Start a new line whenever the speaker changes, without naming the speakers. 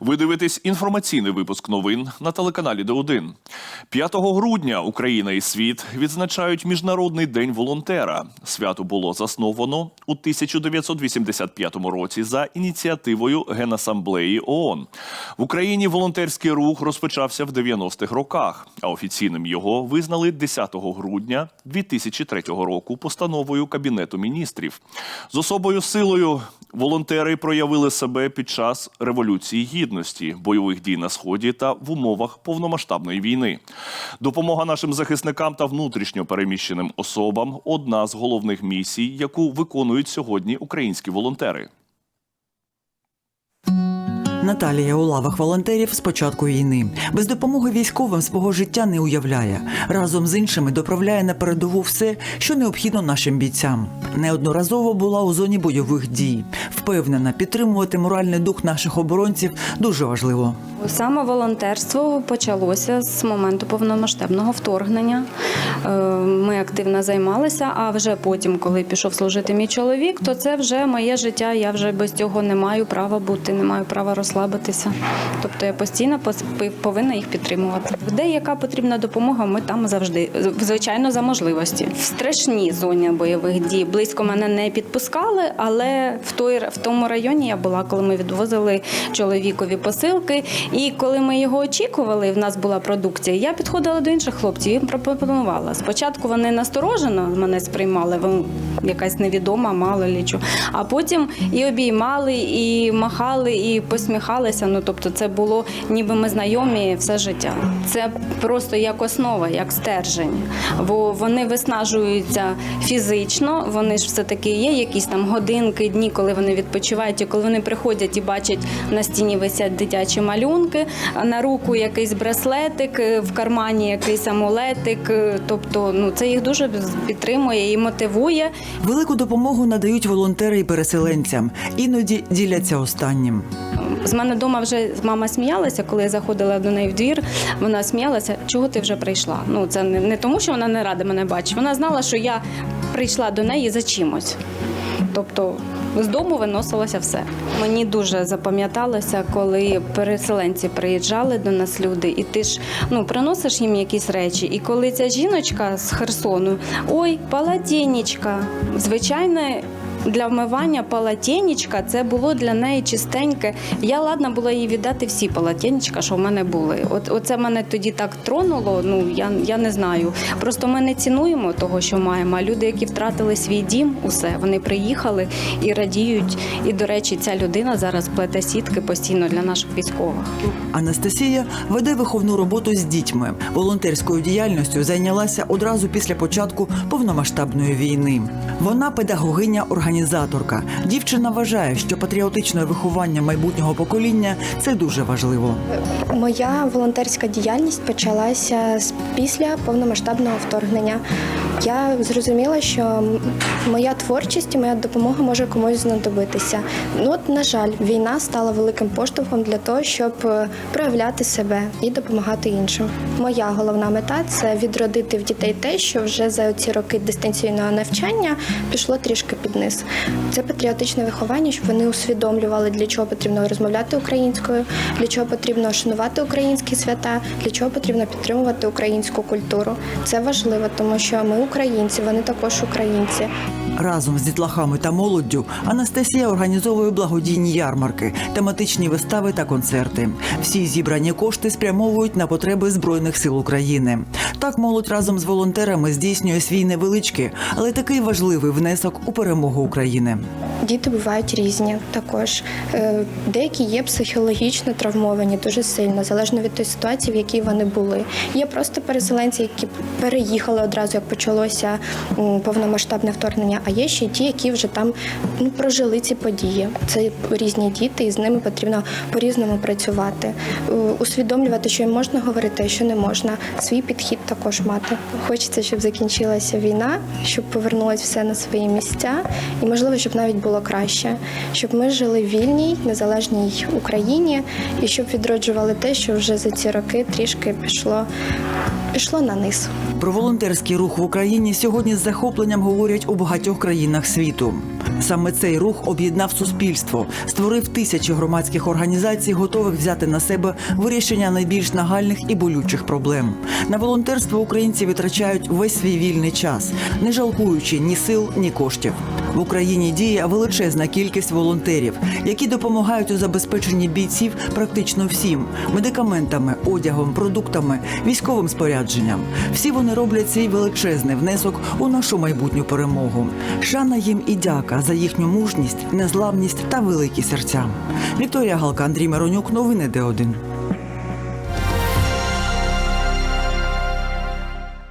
Ви дивитесь інформаційний випуск новин на телеканалі Д1. 5 грудня Україна і світ відзначають Міжнародний день волонтера. Свято було засновано у 1985 році за ініціативою Генасамблеї ООН. В Україні волонтерський рух розпочався в 90-х роках, а офіційним його визнали 10 грудня 2003 року постановою Кабінету міністрів. З особою силою волонтери проявили себе під час революції гідності, бойових дій на сході та в умовах повномасштабної війни. Допомога нашим захисникам та внутрішньо переміщеним особам одна з головних місій, яку виконують сьогодні українські волонтери.
Наталія у лавах волонтерів з початку війни. Без допомоги військовим свого життя не уявляє. Разом з іншими доправляє на передову все, що необхідно нашим бійцям. Неодноразово була у зоні бойових дій. Впевнена, підтримувати моральний дух наших оборонців дуже важливо.
Саме волонтерство почалося з моменту повномасштабного вторгнення. Е, Ми активно займалися, а вже потім, коли пішов служити мій чоловік, то це вже моє життя. Я вже без цього не маю права бути, не маю права розслабитися. Тобто я постійно повинна їх підтримувати. Де яка потрібна допомога, ми там завжди, звичайно, за можливості. В страшній зоні бойових дій близько мене не підпускали, але в той в тому районі я була, коли ми відвозили чоловікові посилки. І коли ми його очікували, в нас була продукція. Я підходила до інших хлопців, їм пропонувала. Спочатку вони насторожено мене сприймали, якась невідома, мало лічу. А потім і обіймали, і махали, і посміхалися. Ну тобто, це було ніби ми знайомі все життя. Це просто як основа, як стержень. Бо вони виснажуються фізично. Вони ж все таки є якісь там годинки, дні, коли вони відпочивають, і коли вони приходять і бачать на стіні висять дитячі малюнки, на руку якийсь браслетик, е, в кармані якийсь амулетик. е, Тобто, ну це їх дуже підтримує і мотивує.
Велику допомогу надають волонтери і переселенцям. Іноді діляться останнім.
З мене вдома вже мама сміялася, коли я заходила до неї в двір. Вона сміялася, чого ти вже прийшла. Ну це не, не тому, що вона не рада мене бачить. Вона знала, що я прийшла до неї за чимось. Тобто з дому виносилося все. Мені дуже запам'яталося, коли переселенці приїжджали до нас люди, і ти ж ну приносиш їм якісь речі. І коли ця жіночка з Херсону, ой, полотенечка, звичайне. Для вмивання полотенечка це було для неї чистеньке. Я ладна була їй віддати всі полотенечка, що в мене були. От оце мене тоді так тронуло. Ну я, я не знаю. Просто ми не цінуємо того, що маємо. А люди, які втратили свій дім, усе вони приїхали і радіють. І до речі, ця людина зараз плете сітки постійно для наших військових.
Анастасія веде виховну роботу з дітьми. Волонтерською діяльністю зайнялася одразу після початку повномасштабної війни. Вона педагогиня-організаторка. Дівчина вважає, що патріотичне виховання майбутнього покоління це дуже важливо.
Моя волонтерська діяльність почалася після повномасштабного вторгнення. Я зрозуміла, що моя творчість і моя допомога може комусь знадобитися. Ну от, на жаль, війна стала великим поштовхом для того, щоб е, проявляти себе і допомагати іншим. Моя головна мета це відродити в дітей те, що вже за ці роки дистанційного навчання пішло трішки під низ. Це патріотичне виховання, щоб вони усвідомлювали, для чого потрібно розмовляти українською, для чого потрібно шанувати українські свята, для чого потрібно підтримувати українську культуру. Це важливо, тому що ми українці, вони також українці.
Разом з дітлахами та молоддю Анастасія організовує благодійні ярмарки, тематичні вистави та концерти. Всі зібрані кошти спрямовують на потреби збройних сил України. Так молодь разом з волонтерами здійснює свій невеличкий, але такий важливий внесок у перемогу України.
Діти бувають різні також. Е, Деякі є психологічно травмовані дуже сильно, залежно від тої ситуації, в якій вони були. Є просто переселенці, які переїхали одразу, як почалося повномасштабне вторгнення. Є ще ті, які вже там ну, прожили ці події. Це різні діти, і з ними потрібно по-різному працювати, Е, усвідомлювати, що їм можна говорити, а що не можна. Свій підхід також мати. Хочеться, щоб закінчилася війна, щоб повернулося все на свої місця, і можливо, щоб навіть було краще, щоб ми жили в вільній, незалежній Україні, і щоб відроджували те, що вже за ці роки трішки пішло, пішло на низ.
Про волонтерський рух в Україні сьогодні з захопленням говорять у багатьох країнах світу. Саме цей рух об'єднав суспільство, створив тисячі громадських організацій, готових взяти на себе вирішення найбільш нагальних і болючих проблем. На волонтерство українці витрачають весь свій вільний час, не жалкуючи ні сил, ні коштів. В Україні діє величезна кількість волонтерів, які допомагають у забезпеченні бійців практично всім медикаментами, одягом, продуктами, військовим спорядженням. Всі вони роблять свій величезний внесок у нашу майбутню перемогу. Шана їм і дяка за їхню мужність, незламність та великі серця. Вікторія Галка, Андрій Миронюк, новини Д1.